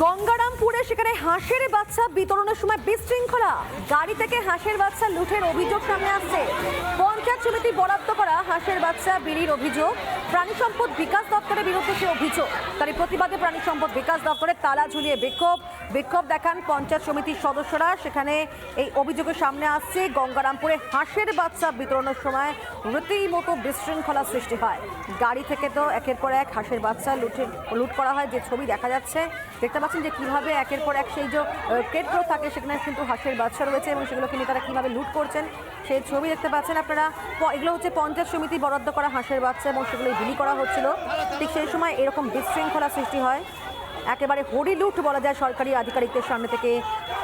গঙ্গারামপুরে সেখানে হাঁসের বাচ্চা বিতরণের সময় বিশৃঙ্খলা। গাড়ি থেকে হাঁসের বাচ্চা লুঠের অভিযোগ সামনে আসছে। পঞ্চায়েত সমিতি বরাদ্দ করা হাঁসের বাচ্চা বিলির অভিযোগ। প্রাণী সম্পদ বিকাশ দপ্তরের বিরুদ্ধে সে অভিযোগ। তারই প্রতিবাদে প্রাণী সম্পদ বিকাশ দপ্তরের তালা ঝুলিয়ে বিক্ষোভ। বিক্ষোভ দেখান পঞ্চায়েত সমিতির সদস্যরা। সেখানে এই অভিযোগের সামনে আসছে গঙ্গারামপুরে হাঁসের বাচ্চা বিতরণের সময় রীতিমতো বিশৃঙ্খলা সৃষ্টি হয়। গাড়ি থেকে তো একের পর এক হাঁসের বাচ্চা লুটের লুট করা হয়, যে ছবি দেখা যাচ্ছে। দেখতে পাচ্ছেন যে কীভাবে একের পর এক সেই যে কেট্রো থাকে, সেখানে কিন্তু হাঁসের বাচ্চা রয়েছে এবং সেগুলোকে নিয়ে তারা কীভাবে লুট করছেন, সেই ছবি দেখতে পাচ্ছেন আপনারা। এগুলো হচ্ছে পঞ্চায়েত সমিতি বরাদ্দ করা হাঁসের বাচ্চা এবং সেগুলো বিলি করা হচ্ছিল। ঠিক সেই সময় এরকম বিশৃঙ্খলা সৃষ্টি হয়। একেবারে হরি লুট বলা যায় সরকারি আধিকারিকদের সামনে থেকে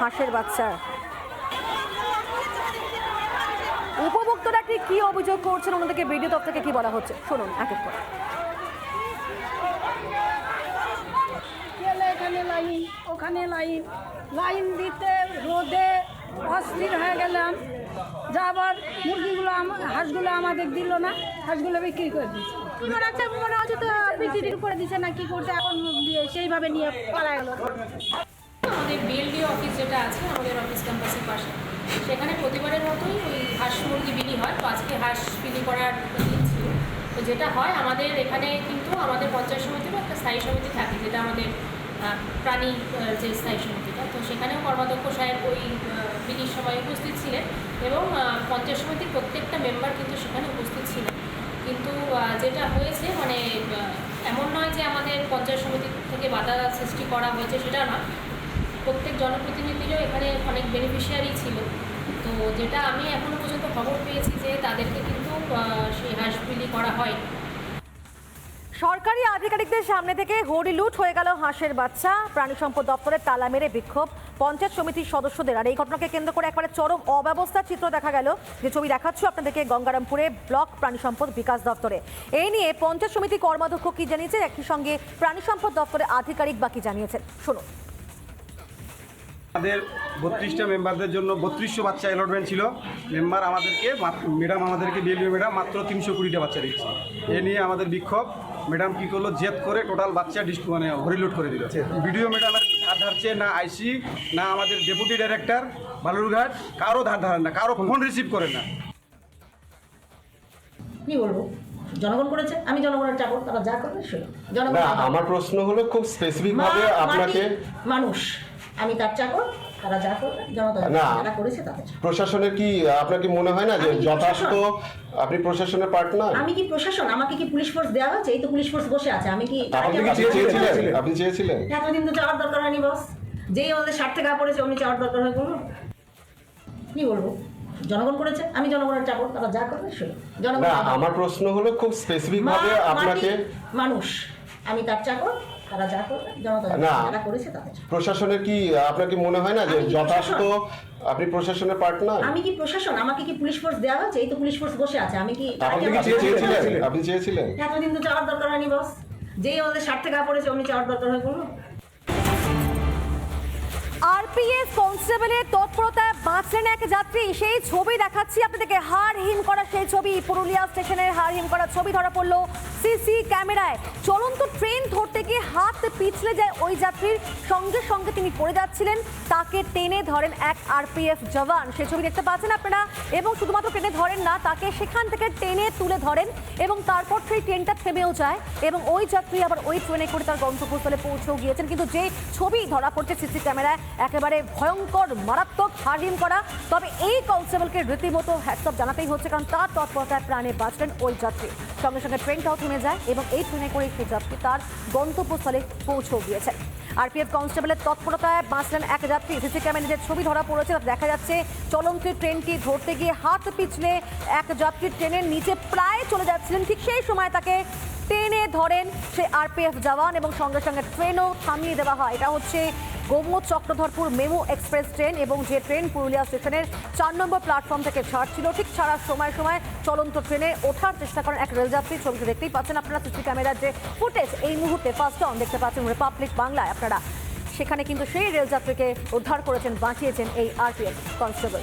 হাঁসের বাচ্চা। উপভোক্তরা ঠিক কি অভিযোগ করছেন, ওনাদেরকে তরফ থেকে কি বলা হচ্ছে? শুনুন এক এক করে। এখানে লাইন, ওখানে লাইন। লাইন দিতে রোদে অস্থির হয়ে গেলাম। যা আবার মুরগিগুলো হাঁসগুলো আমাদের দিল না হাঁসগুলো বিক্রি করে দিচ্ছে মনে হচ্ছে মনে হচ্ছে তো বিক্রি করে দিচ্ছে না কি করছে এখন সেইভাবে নিয়ে পালা গেল? আমাদের বিএলডি অফিস যেটা আছে আমাদের অফিস ক্যাম্পাসের পাশে। সেখানে প্রতিবারের মতোই ওই হাঁস মুরগি বিলি হয়। তো আজকে হাঁস বিলি করার দিন ছিল। তো যেটা হয় আমাদের এখানে কিন্তু আমাদের পঞ্চায়েত সমিতিরও একটা স্থায়ী সমিতি থাকে যেটা আমাদের প্রাণী যে স্থায়ী সমিতিটা তো সেখানেও কর্মাধ্যক্ষ সাহেব ওই বিলির সময় উপস্থিত ছিলেন এবং পঞ্চায়েত সমিতির প্রত্যেকটা মেম্বার কিন্তু সেখানে উপস্থিত ছিলেন। কিন্তু যেটা হয়েছে মানে এমন নয় যে আমাদের পঞ্চায়েত সমিতি থেকে বাধা সৃষ্টি করা হয়েছে, সেটা না প্রত্যেক জনপ্রতিনিধিরও এখানে অনেক বেনিফিশিয়ারি ছিল। তো যেটা আমি এখনও পর্যন্ত খবর পেয়েছি যে তাদেরকে কিন্তু সেই হাঁসবিলি করা হয় সরকারি আধিকারিকদের সামনে থেকে হরি লুট হয়ে গেল হাঁসের বাচ্চা। প্রাণী সম্পদ দপ্তরের তালা মেরে বিক্ষোভ। পঞ্চায়েত সমিতির সদস্যদের আর এই ঘটনাকে কেন্দ্র করে একবারে চরম অব্যবস্থার চিত্র দেখা গেল। যে ছবি দেখাচ্ছ আপনাদেরকে গঙ্গারামপুরে ব্লক প্রাণী সম্পদ বিকাশ দপ্তরে। এই নিয়ে পঞ্চায়েত সমিতি কর্মাধ্যক্ষ কি জানিয়েছে একই সঙ্গে প্রাণী সম্পদ দপ্তরের আধিকারিক বাকি জানিয়েছেন? শুনুন। আমাদের বত্রিশটা মেম্বারদের জন্য বত্রিশশো বাচ্চা অ্যালটমেন্ট ছিল। মেম্বার আমাদেরকে ম্যাডাম আমাদেরকে বিএলবি ম্যাডাম মাত্র তিনশো কুড়িটা বাচ্চা দিচ্ছে। এ নিয়ে আমাদের বিক্ষোভ। ম্যাডাম কী করল? জেদ করে টোটাল বাচ্চা ডিস্ট মানে হরিলোড করে দিল। ভিডিও ম্যাডামের ধার ধারছে না আইসি না আমাদের ডেপুটি ডাইরেক্টর বালুরঘাট কারও ধার ধারেন না কারও ফোন রিসিভ করে না। কি বলব? জনগণ করেছে আমি জনগণের চাকর তারা যা করবে সে জনগণ। আমার প্রশ্ন হলো খুব স্পেসিফিক ভাবে আপনাকে মানুষ আমি তার চাকর তারা যা করবে জনতা না। যারা করেছে তাদের প্রশাসনের কি আপনার কি মনে হয় না যে আমি কি যথার্থ আপনি প্রশাসনের পার্ট না আমি কি প্রশাসন? আমাকে কি পুলিশ ফোর্স দেওয়া হয়েছে? এই তো পুলিশ ফোর্স বসে আছে। আমি কি আপনি কি চেয়েছিলেন? আপনি চেয়েছিলেন? এতদিন তো যাওয়ার দরকার হয়নি বস যেই আমাদের স্বার্থে গা পড়েছে অমনি যাওয়ার দরকার হয়ে পড়ল কি বলব? জনগণ করেছে আমি জনগণের চাকর তারা যা করবে সে জনগণ না আমার প্রশ্ন হলো খুব স্পেসিফিক মা, ভাবে মাটি, আপনাকে মানুষ। আমি তার চাকর তারা যা করবে জনতা না। যারা করেছে তাদের প্রশাসনের কি আপনার কি মনে হয় না যে আমি কি যথার্থ আপনি প্রশাসনের পার্ট না আমি কি প্রশাসন? আমাকে কি পুলিশ ফোর্স দেওয়া হয়েছে? এই তো পুলিশ ফোর্স বসে আছে। আমি কি আপনি কি চেয়েছিলেন? আপনি চেয়েছিলেন? এতদিন তো যাওয়ার দরকার হয়নি বস যেই আমাদের স্বার্থে গা পড়েছে অমনি যাওয়ার দরকার হয়ে পড়ল আরপিএস কনস্টেবলের তৎপরতায় বাঁচলেন এক যাত্রী। সেই ছবি দেখাচ্ছি আপনাদেরকে। হার হিম করা সেই ছবি। পুরুলিয়া স্টেশনের হার হিম করা ছবি ধরা পড়ল সিসি ক্যামেরায়। চলন্ত ট্রেন হাত পিছলে যায় ওই যাত্রীর। সঙ্গে সঙ্গে তিনি পড়ে যাচ্ছিলেন। তাকে টেনে ধরেন এক আরপিএফ জওয়ান। সেই ছবি দেখতে পাচ্ছেন আপনারা। এবং শুধুমাত্র টেনে ধরেন না, তাকে সেখান থেকে টেনে তুলে ধরেন এবং তারপর সেই ট্রেনটা থেমেও যায় এবং ওই যাত্রী আবার ওই ট্রেনে করে তার গন্তব্যস্থলে পৌঁছেও গিয়েছেন। কিন্তু যে ছবি ধরা পড়ছে সিসি ক্যামেরায়, একেবারে ভয়ঙ্কর, মারাত্মক হারিম করা। তবে এই কনস্টেবলকে রীতিমতো হ্যাটসঅপ জানাতেই হচ্ছে, কারণ তার তৎপরতায় প্রাণে বাঁচলেন ওই যাত্রী। সঙ্গে সঙ্গে ট্রেনটাও থেমে যায় এবং এই ট্রেনে করে সেই যাত্রী তার গন্তব্যস্থলে পৌঁছেও গিয়েছেন। আরপিএফ কনস্টেবলের তৎপরতায় বাঁচলেন এক যাত্রী। সিসি ক্যামেরা যে ছবি ধরা পড়েছে দেখা যাচ্ছে চলন্ত ট্রেনটি ধরতে গিয়ে হাত পিছলে এক যাত্রী ট্রেনের নিচে প্রায় চলে যাচ্ছিলেন। ঠিক সেই সময় তাকে টেনে ধরেন সে আরপিএফ জওয়ান এবং সঙ্গে সঙ্গে ট্রেনও থামিয়ে দেওয়া হয়। এটা হচ্ছে Gomo Chakradharpur MEMU express train এবং যে ট্রেন পুরুলিয়া স্টেশনের চার নম্বর প্ল্যাটফর্ম থেকে ছাড়ছিল, ঠিক ছাড়ার সময় সময় চলন্ত ট্রেনে ওঠার চেষ্টা করেন এক রেলযাত্রী। ছবিটি দেখতেই পাচ্ছেন আপনারা সিসি ক্যামেরার যে ফুটেজ, এই মুহূর্তে ফার্স্ট অন দেখতে পাচ্ছেন রিপাবলিক বাংলায়। আপনারা সেখানে কিন্তু সেই রেলযাত্রীকে উদ্ধার করেছেন, বাঁচিয়েছেন এই আরপিএফ কনস্টেবল